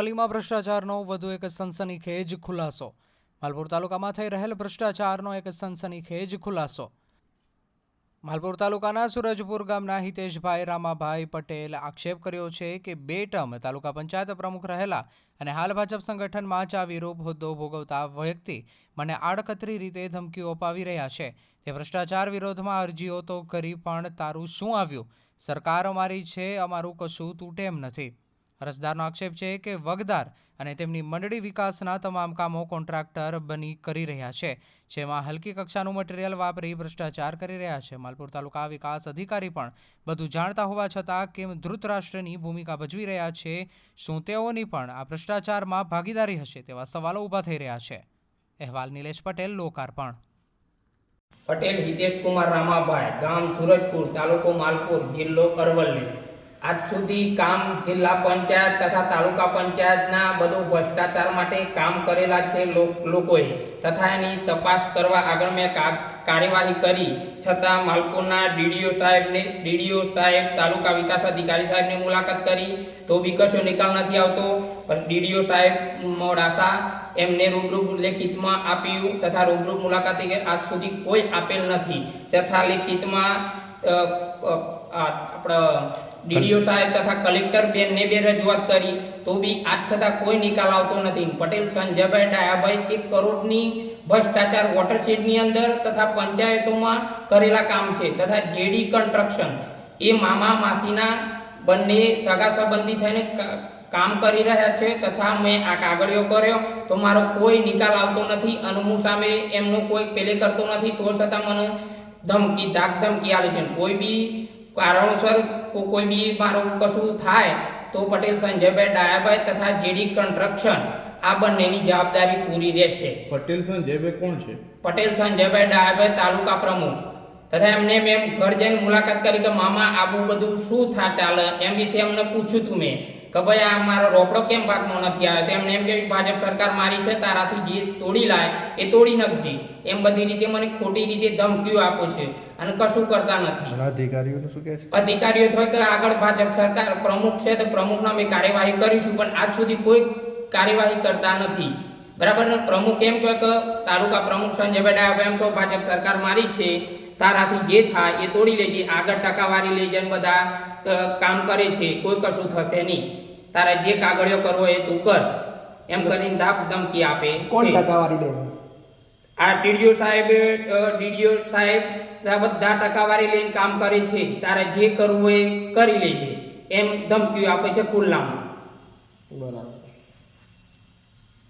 અરવલ્લીમાં ભ્રષ્ટાચારનો વધુ એક સનસનીખેજ ખુલાસો. માલપુર તાલુકામાં થઈ રહેલ ભ્રષ્ટાચારનો એક સનસનીખેજ ખુલાસો. માલપુર તાલુકાના સુરજપુર ગામના હિતેશભાઈ રામાભાઈ પટેલ આક્ષેપ કર્યો છે કે બે ટર્મ તાલુકા પંચાયત પ્રમુખ રહેલા અને હાલ ભાજપ સંગઠનમાં ચાવીરૂપ હોદ્દો ભોગવતા વ્યક્તિ મને આડકતરી રીતે ધમકીઓ અપાવી રહ્યા છે. તે ભ્રષ્ટાચાર વિરોધમાં અરજીઓ તો કરી પણ તારું શું આવ્યું? સરકાર અમારી છે, અમારું કશું તૂટે એમ નથી. અરજદારનો આક્ષેપ છે કે વગદાર અને તેમની મંડળી વિકાસના તમામ કામો કોન્ટ્રાક્ટર બની કરી રહ્યા છે, જેમાં હલકી કક્ષાનું મટીરિયલ વાપરી ભ્રષ્ટાચાર કરી રહ્યા છે. માલપુર તાલુકા વિકાસ અધિકારી પણ બધું જાણતા હોવા છતાં કેમ ધૃતરાષ્ટ્રની ભૂમિકા ભજવી રહ્યા છે, શું તેઓની પણ આ ભ્રષ્ટાચારમાં ભાગીદારી હશે તેવા સવાલો ઊભા થઈ રહ્યા છે. અહેવાલ નિલેશ પટેલ, લોકાર્પણ. પટેલ હિતેશ કુમાર રામાભાઈ, ગામ સુરજપુર તાલુકો માલપુર, જિલ્લો અરવલ્લી. આજ સુધી કામ જિલ્લા પંચાયત તથા તાલુકા પંચાયતના બધું ભ્રષ્ટાચાર માટે કામ કરેલા છે લોકોએ. તથા એની તપાસ કરવા આગળ મેં કાર્યવાહી કરી. છતાં માલપુરના ડીડીઓ સાહેબને, ડીડીઓ સાહેબ તાલુકા વિકાસ અધિકારી સાહેબની મુલાકાત કરી તો બી કશો નિકાલ નથી આવતો. ડીડીઓ સાહેબ મોડાસા એમને રૂબરૂ લેખિતમાં આપ્યું તથા રૂબરૂ મુલાકાતે આજ સુધી કોઈ આપેલ નથી. તથા લેખિતમાં આપણા ડીડીઓ સાહેબ તથા કલેક્ટર બેનને બે રજૂઆત કરી, તો બી આજ છતાં કોઈ નિકાલ આવતો નથી. પટેલ સંજયભાઈ ડાયાભાઈ એક કરોડની ભ્રષ્ટાચાર વોટરશેડની અંદર તથા પંચાયતોમાં કરેલા કામ છે તથા જેડી કન્સ્ટ્રક્શન એ મામા માસીના બંને સગા સંબંધી થઈને કામ કરી રહ્યા છે તથા મેં આ કાગળિયો કર્યો, તો મારો કોઈ નિકાલ આવતો નથી. અને હું સામે એમનો કોઈ પેલે કરતો નથી. તો છતાં મને ધમકી ધાક ધમકી આવે છે. કોઈ બી કારણોસર કોઈ બી મારું કશું થાય તો પટેલ સંજયભાઈ ડાયાભાઈ તથા જેડી કન્સ્ટ્રક્શન આ બંનેની જવાબદારી પૂરી રહેશે. પટેલ સંજયભાઈ કોણ છે? પટેલ સંજયભાઈ ડાયાભાઈ તાલુકા પ્રમુખ. તથા એમને મેં ઘર જઈને મુલાકાત કરી કે મામા આવું બધું શું થા ચાલે? એમ વિશે એમને પૂછ્યું તું મેં. કે ભાઈ આ મારો રોપડો કેમ પાકમાં નથી આવ્યો? તો એમને એમ કે ભાજપ સરકાર મારી છે તારાથી જે તોડી લાય એ તોડી નાખજે. એમ બધી રીતે મને ખોટી રીતે ધમકીઓ આપે છે. અને કશું કરતા નથી. અધિકારીઓનું શું કહે છે? અધિકારીઓ થાય કે આગળ ભાજપ સરકાર પ્રમુખ છે તો પ્રમુખના અમે કાર્યવાહી કરીશું પણ આજ સુધી કોઈ કાર્યવાહી કરતા નથી. બરાબર પ્રમુખ એમ કહે કે તાલુકા પ્રમુખ સંજયભાઈ ડાયા એમ કહો ભાજપ સરકાર મારી છે. તારાથી જે થાય એ તોડી લેજે આગળ ટકાવારી લઈ જઈને બધા કામ કરે છે. કોઈ કશું થશે નહીં. તારે જે કાગળિયો કરવો એ તું કર. એમ કરીને ધાપ ધમકી આપે કોણ. ટકાવારી લે? આ ડીડીઓ સાહેબ ડીડીઓ સાહેબ આ બધા ટકાવારી લઈને કામ કરે છે. તારે જે કરવું હોય એ કરી લેજે. એમ ધમકીઓ આપે છે ખુલ્લામાં. બરાબર.